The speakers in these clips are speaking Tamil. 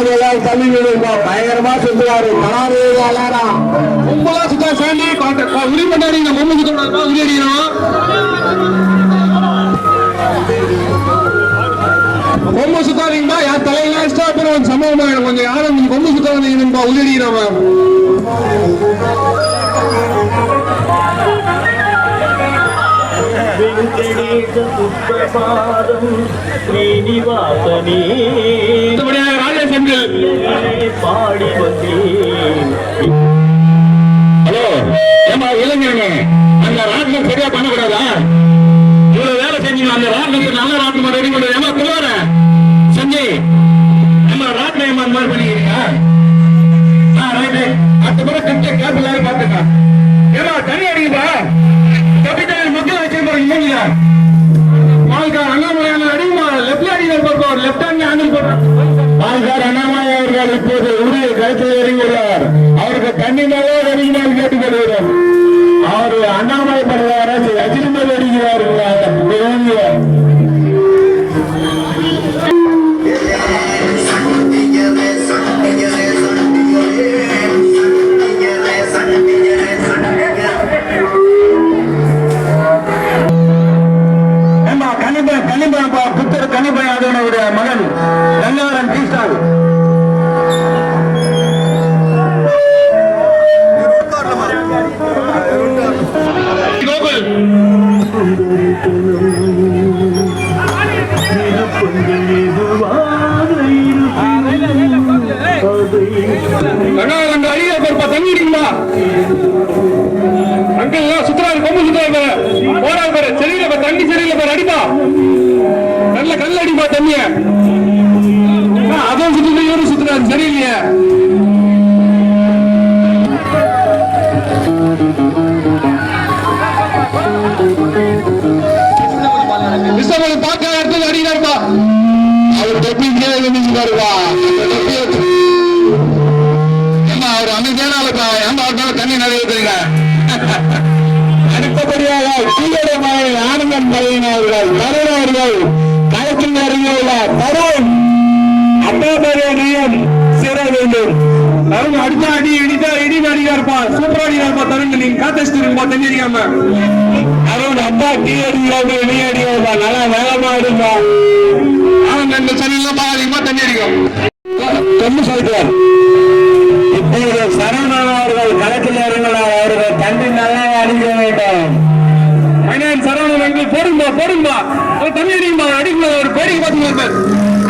முகமது எல்லாரும் தமிழ் இருப்போம் பயங்கரமா சுத்தா சாண்டி உரி பண்ணாரு இந்த மும்பு கொஞ்சம் யாரும் நீங்க பொம்மை சுத்தாதீங்கப்பா. உதடிக்கிறவ என்று பாடி ஹலோ ஏமா இளைஞங்க அந்த ராட்டினம் சரியா பண்ணக்கூடாதா? இவ்வளவு வேலை செஞ்சீங்க அந்த ராட்டினத்தை நல்ல ராட்டினமா ரெடி பண்ணுறது ஏமா குமார சஞ்சய் ஏமா ராட்டினம் ஏமா அந்த மாதிரி பண்ணிக்கிறீங்களா ஆ அடுத்த முறை கட்ட கேப் எல்லாரும் பார்த்துக்கா ஏமா தண்ணி அடிக்குதா கபித்தான மக்கள் வச்சிருப்பாங்க இல்லைங்களா வாழ்க்கை அண்ணாமலையான அடிக்குமா? லெப்ட் அடிக்கிற பக்கம் லெப்ட் ஹேண்ட் ஹேண்டில் பண்ணுறாங்க பால்கார் அண்ணாமலை அவர்கள் இப்போது உரிய கருத்தில் இறங்கியுள்ளார் அவருக்கு தண்ணி மேலே அடிக்குமாறு கேட்டுக்கொள்கிறோம். அவர் அண்ணாமலை படுவார ரஜினி மேல் அடிக்கிறார்கள் அந்த அடுத்தபடியாக கீழே மகன் ஆனந்தன் பையன் அவர்கள் தருண் அவர்கள் களத்தில் இறங்கியுள்ளார் தருண் அப்பா பையனையும் சேர வேண்டும். அடி இடி அடிக்கா இருப்பா சூப்பரா அடிக்கா தருண் நீங்க காத்தடிச்சிட்டு இருப்பா அடிக்காம தருண் அப்பா டீ அடிக்காம நீ அடிக்காம நல்லா வேகமா அடிப்பா ஆனந்த் இந்த சனியில அதிகமா தண்ணி அடிக்கும் கொண்டு சொல்றார் இப்பொழுது சரவணன் அவர்கள் களத்தில் இறங்கினார் அவர்கள் தண்ணி நல்லா அடிக்க வேண்டும். ஃபைனான்ஸ் சரவணன் எங்களுக்கு போடும்பா ஒரு தண்ணி அடிக்கும்பா அடிக்கும்போது ஒரு பேடிக்கு பார்த்துங்க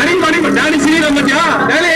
அடிக்கும்பா அடிக்கும்பா டேடி சீக்கிரம் பத்தியா டேடி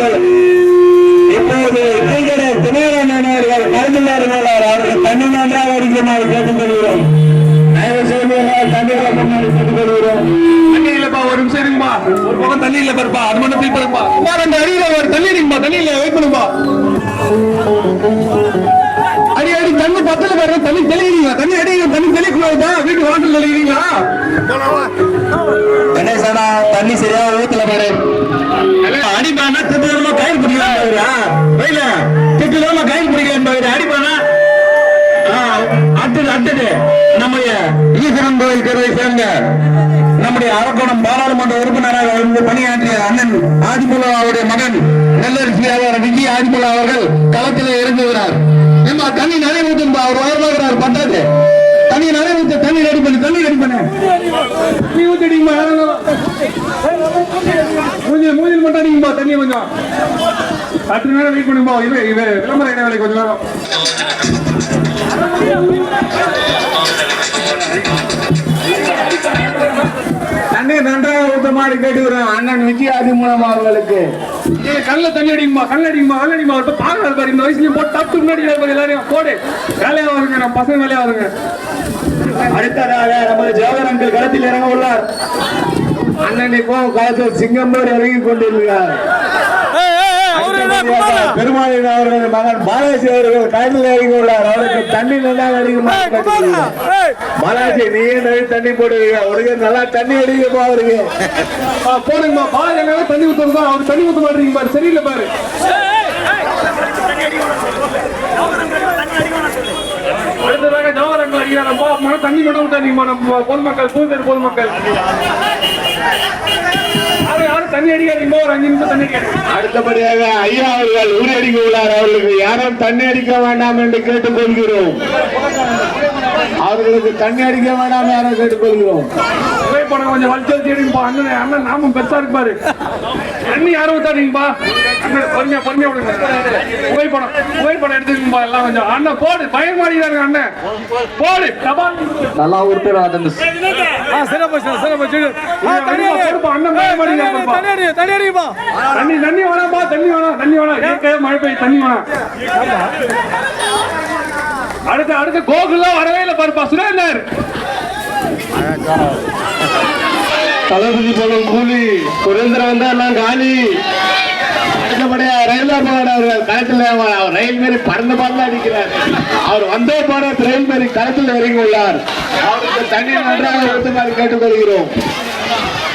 அவருக்கு இப்போது இடைக்கடை தினகரன் அவர்கள் உள்ளார் அவருக்கு தண்ணி நன்றாக அடிக்குமாறு கேட்டுக்கொள்கிறோம். தயவு செய்து எல்லாரும் தண்ணீர் கொண்டு கேட்டுக்கொள்கிறோம். தண்ணி இல்லப்பா ஒரு நிமிஷம் இருங்கப்பா. ஒரு பக்கம் தண்ணி இல்ல பாருப்பா அது மட்டும் ஃபீல் பண்ணுப்பா சும்மா ரெண்டு அடியில ஒரு தண்ணி அடிக்கும்பா தண்ணி இல்ல வெயிட் பண்ணுப்பா அடி அடி தண்ணி பத்தல பாரு தண்ணி தெளிக்கிறீங்க தண்ணி அடிங்க தண்ணி தெளிக்கூடாதா வீட்டு வாசல் தெளிக்கிறீங்களா? கணேசனா தண்ணி சரியா ஊத்தல பாரு. அடிப்பானா திட்டுதரமா கயிறு பிடிக்கலாம் வெயில திட்டுதரமா கயிறு பிடிக்கலாம் பாரு அடிப்பானா அடுத்தது அடுத்தது நம்முடைய ஈஸ்வரன் கோயில் தெருவை சேர்ந்த நம்முடைய அரக்கோணம் பாராளுமன்ற உறுப்பினராக இருந்து பணியாற்றிய அண்ணன் ஆதிமுல்லா அவருடைய மகன் நெல்லரிசி வியாபாரம் விஜய் ஆதிமுல்லா அவர்கள் களத்திலே இறங்குகிறார். ஏமா தண்ணி நிறைய அவர் வயர்வாகிறார் பத்தாது. தண்ணி நிறைய ஊத்து தண்ணி ரெடி பண்ணு தண்ணி ரெடி பண்ணு. நீ ஊத்திடிங்கம்மா மூஞ்சில் மூஞ்சில் மட்டும் அடிங்கப்பா தண்ணி கொஞ்சம். பத்து நேரம் வெயிட் பண்ணுப்பா இது இது விளம்பர இடைவேளை கொஞ்சம் நேரம். தண்ணி நன்றாக ஊத்தமாறு கேட்டுக்கிறோம் அண்ணன் விஜயாதி மூலம் அவர்களுக்கு. கல்ல தண்ணி அடிக்குமா கல் அடிக்குமா கல் அடிக்குமா இப்ப பாக்குறாரு பாரு. இந்த வயசுலயும் போட்டு தப்பு முன்னாடி பாரு எல்லாரையும் போடு. வேலையா வருங்க நம்ம பசங்க வேலையா வருங்க. அடுத்ததாக நமது ஜவஹர் அங்கிள் களத்தில் இறங்க உள்ளார் அண்ணன் இப்போ களத்தில் சிங்கம்பூர் இறங்கி கொண்டிருக்கிறார். பெருமாளின் அவர்கள் மகன் பாலாஜி அவர்கள் களத்தில் இறங்கி உள்ளார் அவருக்கு தண்ணி நல்லா கேட்டுக்கொள்கிறேன். பாலாஜி நீயே நிறைய தண்ணி போடுவீங்க அவருக்கு நல்லா தண்ணி அடிக்கப்பா அவருக்கு? போடுங்கம்மா. பாலாஜி தண்ணி ஊத்துறதா அவர் தண்ணி ஊத்த மாட்டீங்க பாரு. சரியில்லை பாரு. ஜவஹர் அடிக்கிறாரப்பா தண்ணி மட்டும் விட்டாதீங்கம்மா நம்ம பொதுமக்கள் பூந்தேர் பொதுமக்கள். யாரும் தண்ணி அடிக்காதீங்கம்மா ஒரு அஞ்சு நிமிஷம் தண்ணி அடுத்தபடியாக ஐயா அவர்கள் உரியடிக்க உள்ளார். அவர்களுக்கு யாரும் தண்ணி அடிக்க வேண்டாம் என்று கேட்டுக்கொள்கிறோம். அவர்களுக்கு தண்ணி அடிக்க வேண்டாம் யாரும் கேட்டுக்கொள்கிறோம். புகைப்படம் கொஞ்சம் வலிச்சு வச்சு எடுங்கப்பா அண்ணன் அண்ணன் நாமும் பெருசா இருப்பாரு. தண்ணி யாரும் அண்ணன் பொறுமையா பொறுமையா விடுங்க. புகைப்படம் புகைப்படம் எடுத்துக்கோங்கப்பா எல்லாம் கொஞ்சம். அண்ணன் போடு. பயன் மாடிக்கிறாங்க அண்ணன். போடு. நல்லா உறுப்பினர் அண்ணன் பயன் மாடிக்கிறாங்கப்பா தண்ணி தண்ணி வேணாம்பா தண்ணி வேணாம் தண்ணி வேணாம். இயற்கையா மழை பெய்யும் தண்ணி வேணாம். அடுத்து அடுத்து கோகுலாம் வரவே இல்லை பாருப்பா. சுரேந்தர். தளபதி போலும் கூலி. சுரேந்திரன் வந்தா எல்லாம் காலி. அடுத்தபடியா ரயில்வே போராட அவர்கள் களத்தில் அவர் ரயில் மாரி பறந்து பறந்து அடிக்கிறார். அவர் வந்தே போற ரயில் மாரி களத்தில் இறங்கி உள்ளார் அவருக்கு தண்ணீர் நன்றாக ஊற்றுமாறு கேட்டுக்கொள்கிறோம்.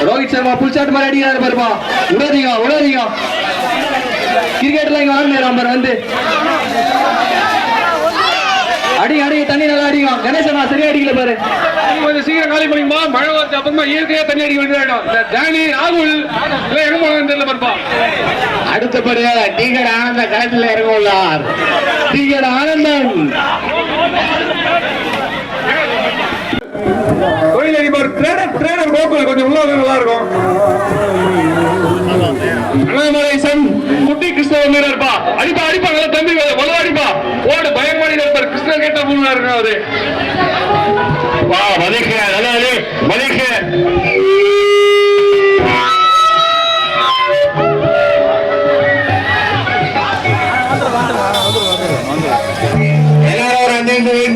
ரோஹித் சர்மா புல்சாட் மாதிரி அடிக்கிறார் பாருப்பா. உடாதீங்க உடாதீங்க கிரிக்கெட்ல இங்க ஆடுனாரு அவர் வந்து. அடி அடி தண்ணி நல்லா அடிங்க. கணேசன் நான் சரியா அடிக்கல பாரு. கொஞ்சம் சீக்கிரம் காலி பண்ணிப்பா மழை வருது அப்புறமா இயற்கையா தண்ணி அடிக்க வேண்டியதாயிடும். இந்த தானி ராகுல் இல்ல எங்க தெரியல பாருப்பா. அடுத்தபடியாக டீகர் ஆனந்த களத்தில் இறங்க உள்ளார் டீகர் ஆனந்தன். கோயில் அதிபர் ட்ரேடர் ட்ரேடர் கோகுல் கொஞ்சம் உள்ள வந்தா நல்லா இருக்கும். அண்ணாமலை சன் குட்டி கிருஷ்ண வந்து இருப்பா அடிப்பா அடிப்பா நல்லா தம்பி வலு அடிப்பா ஓடு பயமாடி இருப்பார் கிருஷ்ண கேட்ட பூனா இருக்கு அவரு வா மதிக்க அதாவது மதிக்க எல்லாரும் ஒரு அஞ்சு நிமிஷம் வெயிட்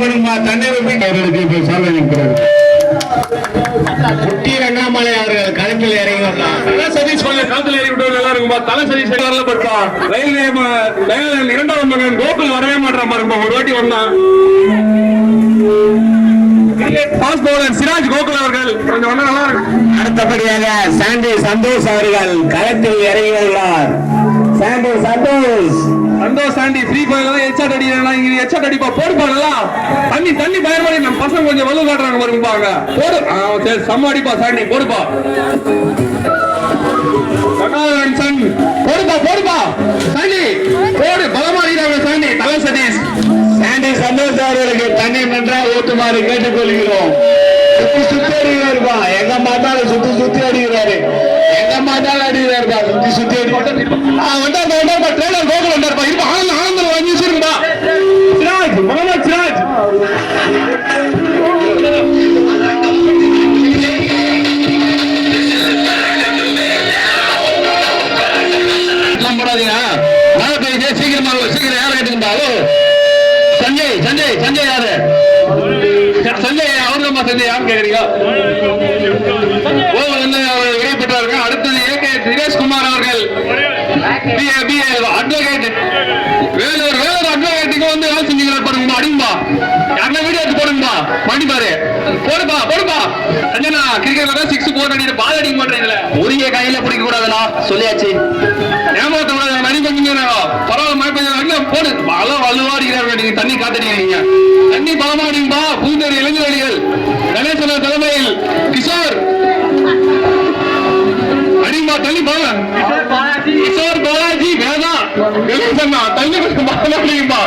பண்ணுமா தண்ணீர் விட்டு அவர்களுக்கு இப்ப சாலை நிற்கிறார் குட்டி ரங்காமலை அவர்கள் களத்தில் இறங்கி வந்தார் தலை சதீஷ் கொஞ்சம் இறங்கி விட்டு நல்லா இருக்குமா? தலை சதீஷ் வரல படுப்பா ரயில்வே ரயில் இரண்டாவது மகன் கோகுல் வரவே மாட்டான் பாருப்பா ஒரு வாட்டி வந்தான் பாஸ் பவுலர் சிராஜ் கோகுல் அவர்கள். கொஞ்சம் வந்தா நல்லா இருக்கும். அடுத்தபடியாக சாண்டி சந்தோஷ் அவர்கள் களத்தில் இறங்கியுள்ளார். Sandy Santhosh. Santhosh Sandy free ஃபயர்ல தான் ஹெட்ஷாட் அடிக்கிறாங்க இங்க ஹெட்ஷாட் அடிப்பா? போடுப்பா நல்லா. தண்ணி தண்ணி பயன்படி நம்ம பசங்க கொஞ்சம் வலு காட்டுறாங்க அங்க போடு. ஆ, சரி செம்ம அடிப்பா சாண்டி. போடுப்பா. சகாதரன் சன் போடுப்பா போடுப்பா. சாண்டி போடு. பலமா அடிக்கிறாங்க சாண்டி தலை சதீஷ். சாண்டி சந்தோஷ் அவர்களுக்கு தண்ணீர் நன்றாக ஊட்டுமாறு கேட்டுக்கொள்கிறோம். சுத்தி சுத்தி அடிக்கிறாருப்பா. எங்க பார்த்தாலும் சுத்தி சுத்தி அடிக்கிறாரு. எங்க பார்த்தாலும் அடிக்கிறாருப்பா. சுத்தி சுத்தி அடிக்கிறாரு சஞ்சய் யாரு சஞ்சய் அவர் தான் சஞ்சய் யாருன்னு கேக்குறீங்க? ஓ வந்து அவர் இடைப்பட்டாருங்க அடுத்தது ஏகே தினேஷ்குமார் அவர்கள். பிஏ அட்வொகேட் வேலூர் வேலூர் அட்வொகேட்டுக்கு வந்து வேலை செஞ்சீங்களா? பாருங்கம்மா அடிங்கம்மா. யாருன்னா வீடியோ எடுத்து போடுங்கம்மா. பண்ணி பாரு. போடுப்பா போடுப்பா. சஞ்சனா கிரிக்கெட்ல தான் சிக்ஸ் போர் அடிக்கிற பால் அடிக்க மாட்டேங்கல உரிய கையில பிடிக்க கூடாதுண்ணா. சொல்லியாச்சு. அல வலுவாடுகிறார்கள். நீங்க தண்ணி காத்தடிக்கிறீங்க தண்ணி பாமாடிம்பா பூந்தேரி இளைஞரணிகள் கணேசன தலைமையில் கிஷோர். அடிமா தண்ணி பா. கிஷோர் பாலாஜி வேதா. கணேசன்னா தண்ணி பாமாடிங்கப்பா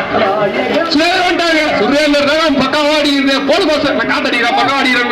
சுரேந்திரன் பக்காவாடி போடு பாச நான் காத்தடிக்கிறேன் பக்காவாடிக்கிறேன்